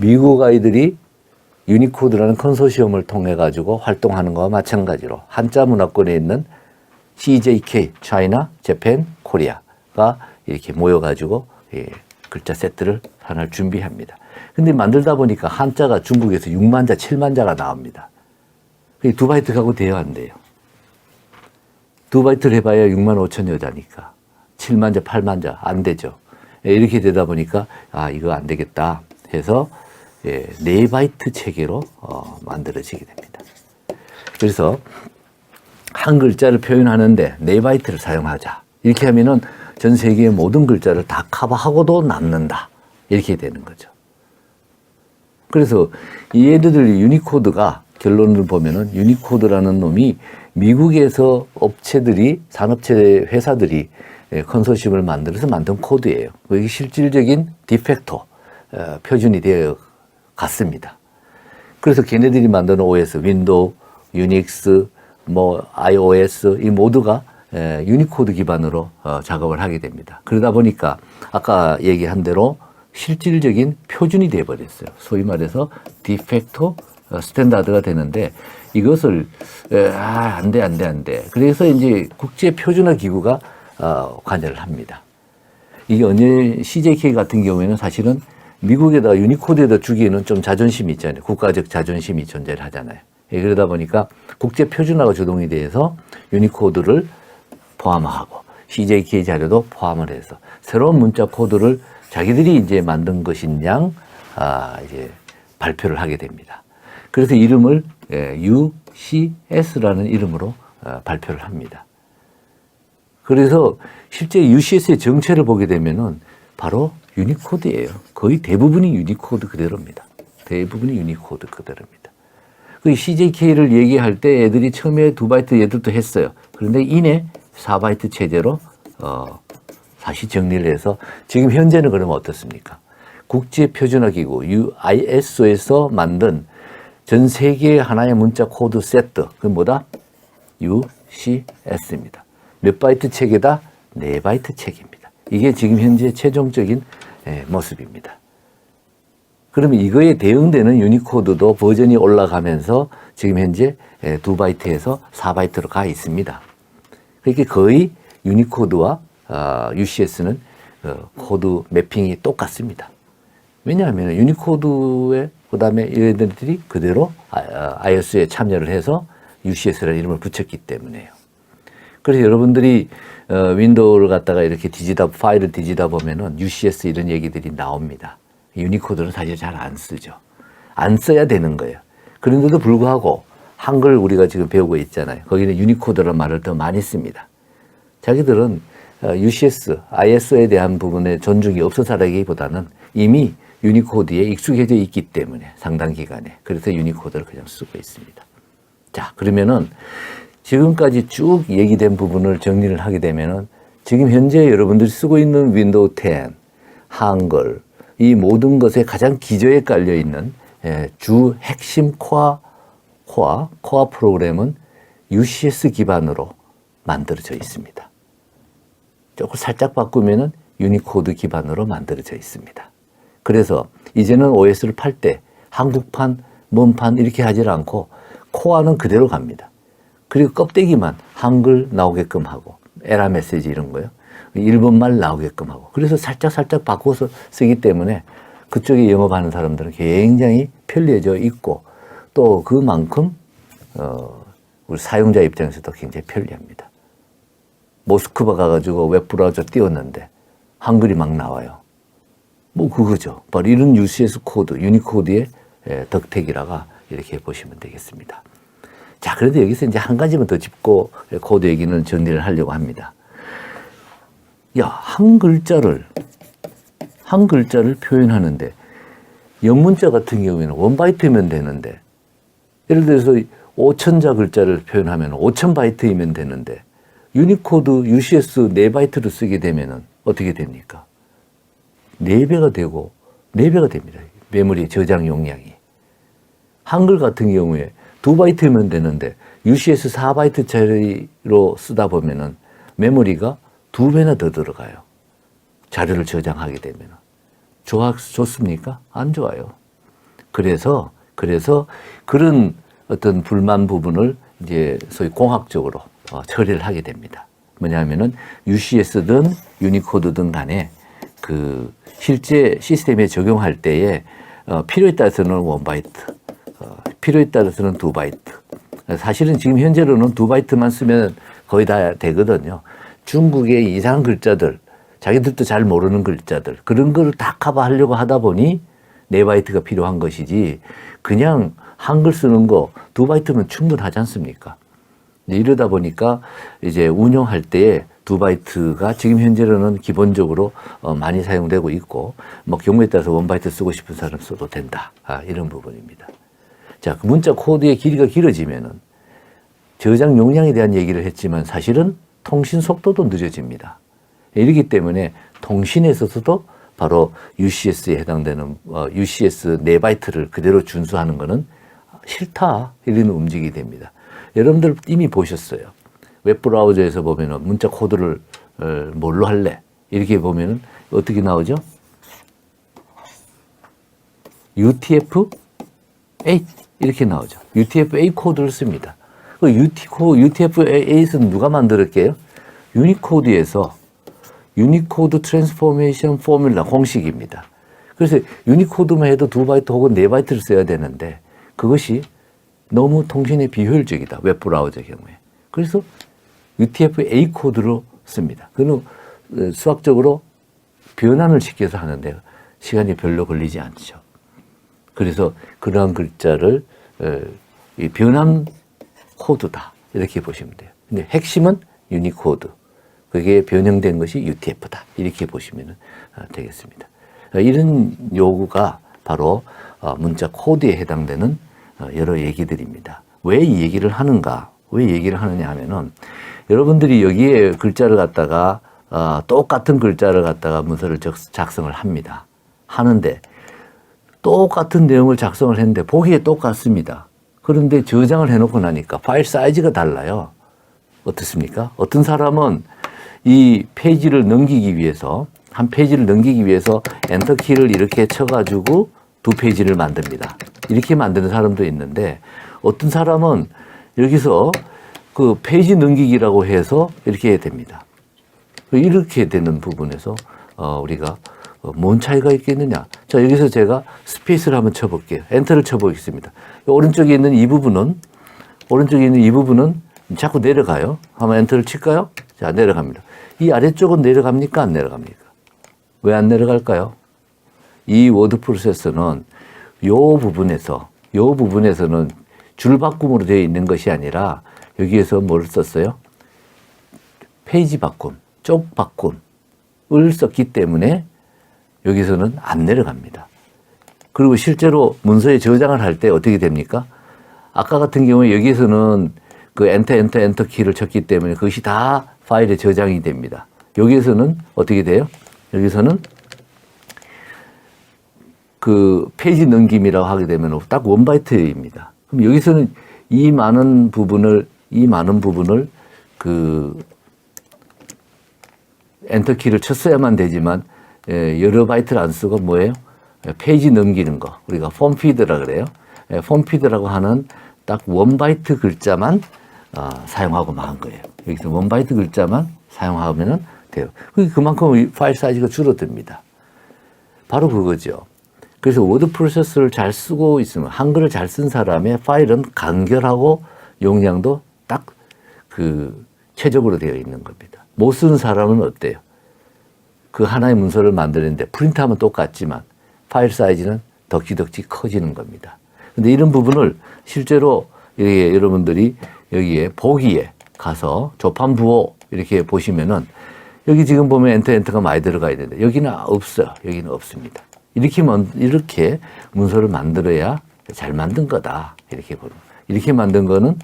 미국 아이들이 유니코드라는 컨소시엄을 통해 가지고 활동하는 것과 마찬가지로 한자 문화권에 있는 CJK, 차이나, 재팬, 코리아가 이렇게 모여 가지고 예, 글자 세트를 하나를 준비합니다. 근데 만들다 보니까 한자가 중국에서 6만 자, 7만 자가 나옵니다. 두 바이트 갖고 돼야 안 돼요. 두 바이트를 해봐야 6만 5천 여 자니까. 7만 자, 8만 자, 안 되죠. 예, 이렇게 되다 보니까, 아, 이거 안 되겠다 해서, 예, 네 바이트 체계로, 어, 만들어지게 됩니다. 그래서, 한 글자를 표현하는데 네 바이트를 사용하자. 이렇게 하면은 전 세계의 모든 글자를 다 커버하고도 남는다. 이렇게 되는 거죠. 그래서 이 얘들의 유니코드가 결론을 보면은 유니코드라는 놈이 미국에서 업체들이 산업체 회사들이 예, 컨소시엄을 만들어서 만든 코드예요. 그게 실질적인 디펙토 어, 표준이 되어 갔습니다. 그래서 걔네들이 만드는 OS, 윈도우, 유닉스, 뭐 iOS 이 모두가 에, 유니코드 기반으로 어, 작업을 하게 됩니다. 그러다 보니까 아까 얘기한 대로 실질적인 표준이 되어 버렸어요. 소위 말해서 디펙토 어, 스탠다드가 되는데 이것을 에, 아, 안 돼, 안 돼, 안 돼. 그래서 이제 국제 표준화 기구가 어, 관여를 합니다. 이게 언제 CJK 같은 경우에는 사실은 미국에다 유니코드에다 주기에는 좀 자존심이 있잖아요. 국가적 자존심이 존재를 하잖아요. 예, 그러다 보니까 국제 표준화가 주동이 돼서 유니코드를 포함하고 CJK 자료도 포함을 해서 새로운 문자 코드를 자기들이 이제 만든 것인 양 아, 이제 발표를 하게 됩니다. 그래서 이름을 예, UCS라는 이름으로 어, 발표를 합니다. 그래서 실제 UCS의 정체를 보게 되면은 바로 유니코드예요. 거의 대부분이 유니코드 그대로입니다. 대부분이 유니코드 그대로입니다. 그 CJK를 얘기할 때 애들이 처음에 두 바이트 얘들도 했어요. 그런데 이내 4바이트 체제로 어 다시 정리를 해서 지금 현재는 그러면 어떻습니까? 국제 표준화 기구 ISO에서 만든 전 세계 하나의 문자 코드 세트 그 뭐다? UCS입니다. 몇 바이트 체계다? 네 바이트 체계입니다. 이게 지금 현재 최종적인 예, 모습입니다. 그러면 이거에 대응되는 유니코드도 버전이 올라가면서 지금 현재 예, 두 바이트에서 4바이트로 가 있습니다. 그렇게 거의 유니코드와 아, UCS는 어, 코드 매핑이 똑같습니다. 왜냐하면 유니코드에 그 다음에 얘네들이 그대로 iOS에 참여를 해서 UCS라는 이름을 붙였기 때문에요. 그래서 여러분들이 어, 윈도우를 갖다가 이렇게 뒤지다 파일을 뒤지다 보면은 UCS 이런 얘기들이 나옵니다. 유니코드는 사실 잘 안 쓰죠. 안 써야 되는 거예요. 그런데도 불구하고 한글 우리가 지금 배우고 있잖아요. 거기는 유니코드라는 말을 더 많이 씁니다. 자기들은 어, UCS, ISO에 대한 부분에 존중이 없어서라기보다는 이미 유니코드에 익숙해져 있기 때문에 상당 기간에 그래서 유니코드를 그냥 쓰고 있습니다. 자 그러면은 지금까지 쭉 얘기된 부분을 정리를 하게 되면은 지금 현재 여러분들이 쓰고 있는 윈도우 10, 한글 이 모든 것에 가장 기저에 깔려 있는 예, 주 핵심 코어 코어 코어 프로그램은 UCS 기반으로 만들어져 있습니다. 조금 살짝 바꾸면은 유니코드 기반으로 만들어져 있습니다. 그래서 이제는 OS를 팔 때 한국판, 먼판 이렇게 하질 않고 코어는 그대로 갑니다. 그리고 껍데기만 한글 나오게끔 하고 에라 메시지 이런 거요. 일본말 나오게끔 하고 그래서 살짝 살짝 바꿔서 쓰기 때문에 그쪽에 영업하는 사람들은 굉장히 편리해져 있고 또 그만큼 어 우리 사용자 입장에서도 굉장히 편리합니다. 모스크바 가가지고 웹브라우저 띄웠는데 한글이 막 나와요. 뭐 그거죠. 바로 이런 UCS 코드, 유니코드의 예, 덕택이라가 이렇게 보시면 되겠습니다. 자, 그런데 여기서 이제 한 가지만 더 짚고 코드 얘기는 정리를 하려고 합니다. 야, 한 글자를, 한 글자를 표현하는데, 영문자 같은 경우에는 원바이트면 되는데, 예를 들어서 5천자 글자를 표현하면 5천 바이트이면 되는데, 유니코드 UCS 4바이트를 쓰게 되면은 어떻게 됩니까? 4배가 되고, 4배가 됩니다. 메모리 저장 용량이. 한글 같은 경우에 2바이트면 되는데, UCS 4바이트짜리로 쓰다 보면은 메모리가 두 배나 더 들어가요. 자료를 저장하게 되면. 좋아, 좋습니까? 안 좋아요. 그래서 그래서 그런 어떤 불만 부분을 이제 소위 공학적으로 어, 처리를 하게 됩니다. 뭐냐면은 UCS든 유니코드든 간에 그 실제 시스템에 적용할 때에 어, 필요에 따라서는 원 바이트, 어, 필요에 따라서는 두 바이트. 사실은 지금 현재로는 두 바이트만 쓰면 거의 다 되거든요. 중국의 이상한 글자들, 자기들도 잘 모르는 글자들, 그런 거를 다 커버하려고 하다 보니 네 바이트가 필요한 것이지, 그냥 한글 쓰는 거 두 바이트면 충분하지 않습니까? 이러다 보니까 이제 운영할 때에 두 바이트가 지금 현재로는 기본적으로 어, 많이 사용되고 있고, 뭐 경우에 따라서 원 바이트 쓰고 싶은 사람 써도 된다. 아, 이런 부분입니다. 자, 그 문자 코드의 길이가 길어지면은 저장 용량에 대한 얘기를 했지만 사실은 통신 속도도 느려집니다. 이렇기 때문에 통신에 있어서도 바로 UCS에 해당되는 어, UCS 4바이트를 그대로 준수하는 것은 싫다 이런 움직임이 됩니다. 여러분들 이미 보셨어요. 웹브라우저에서 보면은 문자 코드를 어, 뭘로 할래? 이렇게 보면은 어떻게 나오죠? UTF-8 이렇게 나오죠. UTF-8 코드를 씁니다. 그 UTF-8은 누가 만들었게요? 유니코드에서 유니코드 트랜스포메이션 포뮬라 공식입니다. 그래서 유니코드만 해도 두 바이트 혹은 네 바이트를 써야 되는데 그것이 너무 통신에 비효율적이다. 웹 브라우저 경우에. 그래서 UTF-A 코드로 씁니다. 그는 어, 수학적으로 변환을 시켜서 하는데 시간이 별로 걸리지 않죠. 그래서 그러한 글자를 어, 이 변환 코드다 이렇게 보시면 돼요. 근데 핵심은 유니코드. 그게 변형된 것이 UTF다 이렇게 보시면 되겠습니다. 어, 이런 요구가 바로 어, 문자 코드에 해당되는 어, 여러 얘기들입니다. 왜 이 얘기를 하는가? 왜 얘기를 하느냐 하면은 여러분들이 여기에 글자를 갖다가 어, 똑같은 글자를 갖다가 문서를 적- 작성을 합니다. 하는데 똑같은 내용을 작성을 했는데 보기에 똑같습니다. 그런데 저장을 해놓고 나니까 파일 사이즈가 달라요. 어떻습니까? 어떤 사람은 이 페이지를 넘기기 위해서 한 페이지를 넘기기 위해서 엔터 키를 이렇게 쳐가지고 두 페이지를 만듭니다. 이렇게 만드는 사람도 있는데 어떤 사람은 여기서 그 페이지 넘기기라고 해서 이렇게 됩니다. 이렇게 되는 부분에서 어, 우리가 어, 뭔 차이가 있겠느냐? 자 여기서 제가 스페이스를 한번 쳐볼게요. 엔터를 쳐보겠습니다. 오른쪽에 있는 이 부분은 오른쪽에 있는 이 부분은 자꾸 내려가요. 한번 엔터를 칠까요? 자 내려갑니다. 이 아래쪽은 내려갑니까? 안 내려갑니까? 왜 안 내려갈까요? 이 워드 프로세서는 요 부분에서 요 부분에서는 줄바꿈으로 되어 있는 것이 아니라 여기에서 뭘 썼어요? 페이지 바꿈, 쪽 바꿈을 썼기 때문에 여기서는 안 내려갑니다. 그리고 실제로 문서에 저장을 할 때 어떻게 됩니까? 아까 같은 경우에 여기에서는 그 엔터 엔터 엔터 키를 쳤기 때문에 그것이 다 파일에 저장이 됩니다. 여기에서는 어떻게 돼요? 여기서는 그 페이지 넘김이라고 하게 되면 딱 원바이트입니다. 그럼 여기서는 이 많은 부분을 이 많은 부분을 그 엔터 키를 쳤어야만 되지만 예, 여러 바이트를 안 쓰고 뭐예요? 예, 페이지 넘기는 거 우리가 폼 피드라 그래요. 예, 폼 피드라고 하는 딱 원 바이트 글자만 아, 사용하고 만 거예요. 여기서 원 바이트 글자만 사용하면은 돼요. 그만큼 이 파일 사이즈가 줄어듭니다. 바로 그거죠. 그래서 워드 프로세서를 잘 쓰고 있으면 한글을 잘 쓴 사람의 파일은 간결하고 용량도 딱 그 최적으로 되어 있는 겁니다. 못 쓴 사람은 어때요? 그 하나의 문서를 만드는데 프린트하면 똑같지만 파일 사이즈는 덕지덕지 커지는 겁니다. 근데 이런 부분을 실제로 이게 여러분들이 여기에 보기에 가서 조판 부호 이렇게 보시면은 여기 지금 보면 엔터 엔터가 많이 들어가 있는데 여기는 없어요. 여기는 없습니다. 이렇게 만 이렇게 문서를 만들어야 잘 만든 거다. 이렇게 보는. 이렇게 만든 거는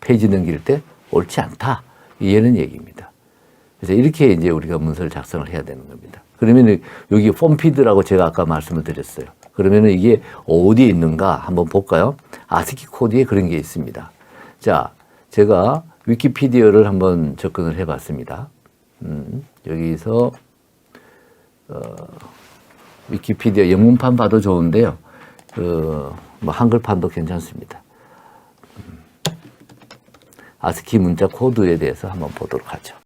페이지 넘길 때 옳지 않다. 이해는 얘기입니다. 그래서 이렇게 이제 우리가 문서를 작성을 해야 되는 겁니다. 그러면 여기 폼피드라고 제가 아까 말씀을 드렸어요. 그러면 이게 어디에 있는가 한번 볼까요? 아스키 코드에 그런 게 있습니다. 자, 제가 위키피디어를 한번 접근을 해 봤습니다. 음, 여기서, 어, 위키피디아 영문판 봐도 좋은데요. 어, 뭐 한글판도 괜찮습니다. 음. 아스키 문자 코드에 대해서 한번 보도록 하죠.